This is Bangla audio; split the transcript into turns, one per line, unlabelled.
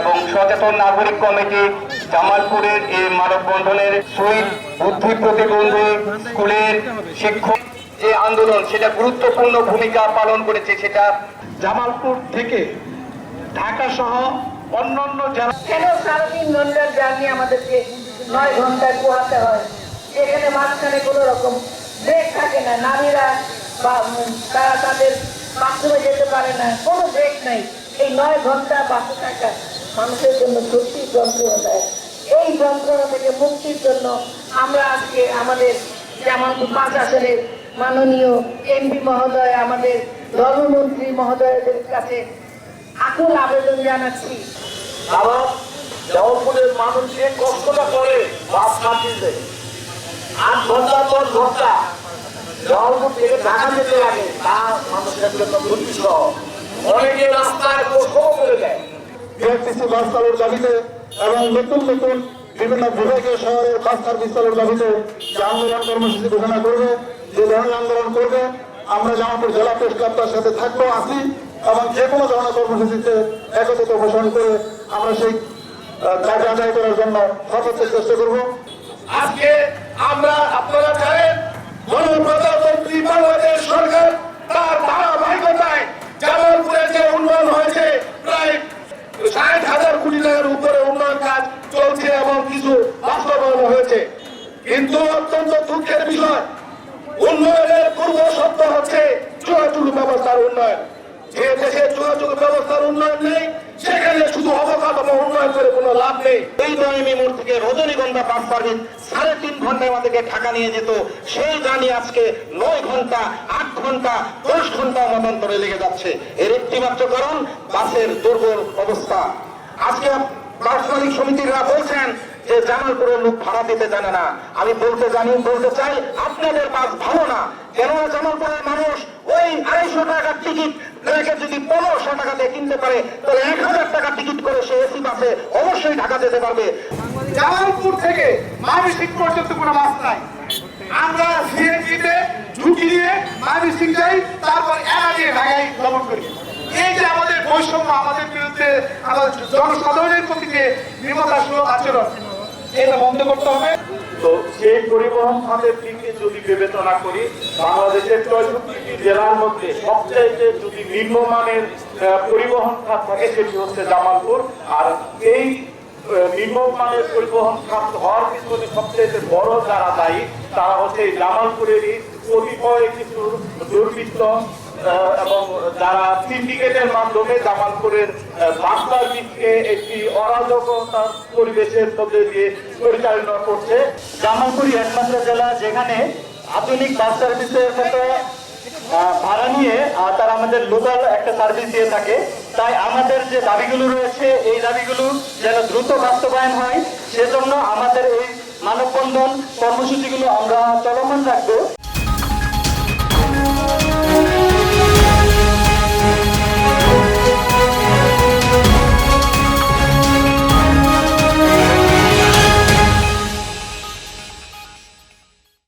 এবং সচেতন নাগরিক কমিটি জামালপুরের এই মানববন্ধনের শহীদ বুদ্ধি প্রতিবন্ধী স্কুলের শিক্ষক যে আন্দোলন, সেটা গুরুত্বপূর্ণ ভূমিকা পালন করেছে, সেটা
জামালপুর থেকে ঢাকা সহ অন্যান্য জেলা
কেন সারাদিন জার্নি আমাদেরকে নয় ঘন্টায় পোহাতে হয়? এখানে মাঝখানে কোনো রকম ব্রেক থাকে না। নারীরা বা তারা তাদের বাথরুমে যেতে পারে না। কোনো ব্রেক নাই। এই নয় ঘণ্টা বাসে থাকা মানুষের জন্য সত্যি যন্ত্রণা দেয়। এই যন্ত্রণা থেকে মুক্তির জন্য আমরা আজকে আমাদের জামালপুর পাঁচ আসনের মাননীয় এমপি মহোদয়, আমাদের ধর্মমন্ত্রী মহোদয়দের কাছে আকুল আবেদন জানাচ্ছি।
জবলপুরের মানুষ যে কষ্টটা করে বাস মাটিতে আট ঘণ্টা, দশ ঘণ্টা জবলপুর থেকে ঢাকা যেতে লাগে তা মানুষের জন্য অনেকে রাস্তায় কষ্ট করে দেয়।
বিআরটিসি বাস চালুর দাবিতে এবং নতুন নতুন বিভিন্ন বিভাগীয় শহরের বাস সার্ভিস চালুর দাবিতে যে আন্দোলন কর্মসূচি ঘোষণা করবে, যে ধরনের আন্দোলন করবে, আমরা জামালপুর জেলা প্রেস ক্লাব তার সাথে থাকব আসি এবং যে কোনো ধরনের কর্মসূচিতে একত্রিত ঘোষণা করে আমরা সেই দাবি আদায় করার জন্য সর্বোচ্চ চেষ্টা করব।
আজকে আমরা আপনারা জানেন গণপ্রজাতন্ত্রী বাংলাদেশ সরকার তার ধারাবাহিকতায় জামালপুরের যে উন্নয়ন হয়েছে প্রায় ষাট হাজার কোটি টাকার উপরে উন্নয়ন কাজ চলছে এবং কিছু বাস্তবায়ন হয়েছে কিন্তু অত্যন্ত দুঃখের বিষয়, উন্নয়নের পূর্ব শর্ত হচ্ছে যোগাযোগ ব্যবস্থার উন্নয়ন। যে দেশে যোগাযোগ ব্যবস্থার উন্নয়ন নেই, সেখানে শুধু অবকাঠামো উন্নয়ন করে কোনো লাভ নেই।
এই নয়মি মোড় থেকে রজনীগন্ধা বাস সার্ভিস সাড়ে তিন ঘন্টায় আমাদেরকে ঢাকা নিয়ে যেত, সেই জানি আজকে নয় ঘণ্টা, আট ঘণ্টা, দশ ঘণ্টা মতান্তরে লেগে যাচ্ছে। এর একটি মাত্র কারণ, বাসের দুর্বল অবস্থা। আজকে বাস সমিতিরা বলছেন যে জামালপুরের লোক ভাড়া দিতে জানে না। আমি বলতে জানি, বলতে চাই, আপনাদের বাস ভালো না। জামালপুরের মানুষ ওই আড়াইশো টাকার টিকিট যদি পনেরোশো টাকা দিয়ে কিনতে পারে, তাহলে এক হাজার টাকা টিকিট করে সে এসি বাসে অবশ্যই ঢাকা যেতে পারবে।
জামালপুর থেকে মামিসিং পর্যন্ত কোনো বাস নাই। আমরা সিএনজিতে নিয়ে মামিসিং যাই, তারপর দিয়ে ঢাকায় ভ্রমণ করি। এই যে আমাদের বৈষম্য, আমাদের বিরুদ্ধে আমাদের জনসাধারণের প্রতি যে বিপদাসূলক আচরণ এটা বন্ধ করতে হবে। তো সেই পরিবহন খাতের দিকে যদি বিবেচনা করি, বাংলাদেশের চৌষট্টি জেলার মধ্যে সবচাইতে যদি নিম্নমানের পরিবহন খাত থাকে সেটি হচ্ছে জামালপুর। আর এই নিম্নমানের পরিবহন খাত হওয়ার পিছনে সবচেয়ে বড় যারা দায়ী, তারা হচ্ছে জামালপুরেরই কতিপয় কিছু দুর্বৃত্ত এবং যারা সিন্ডিকেটের মাধ্যমে জামালপুরের বাস সার্ভিসকে একটি অরাজকতার পরিবেশের মধ্যে দিয়ে পরিচালনা করছে
জামালপুরই একমাত্র জেলা যেখানে আধুনিক বাস সার্ভিসের মতো ভাড়া নিয়ে তারা আমাদের লোকাল একটা সার্ভিস দিয়ে থাকে। তাই আমাদের যে দাবিগুলো রয়েছে, এই দাবিগুলো যেন দ্রুত বাস্তবায়ন হয়, সেজন্য আমাদের এই মানববন্ধন কর্মসূচিগুলো আমরা চলমান রাখব।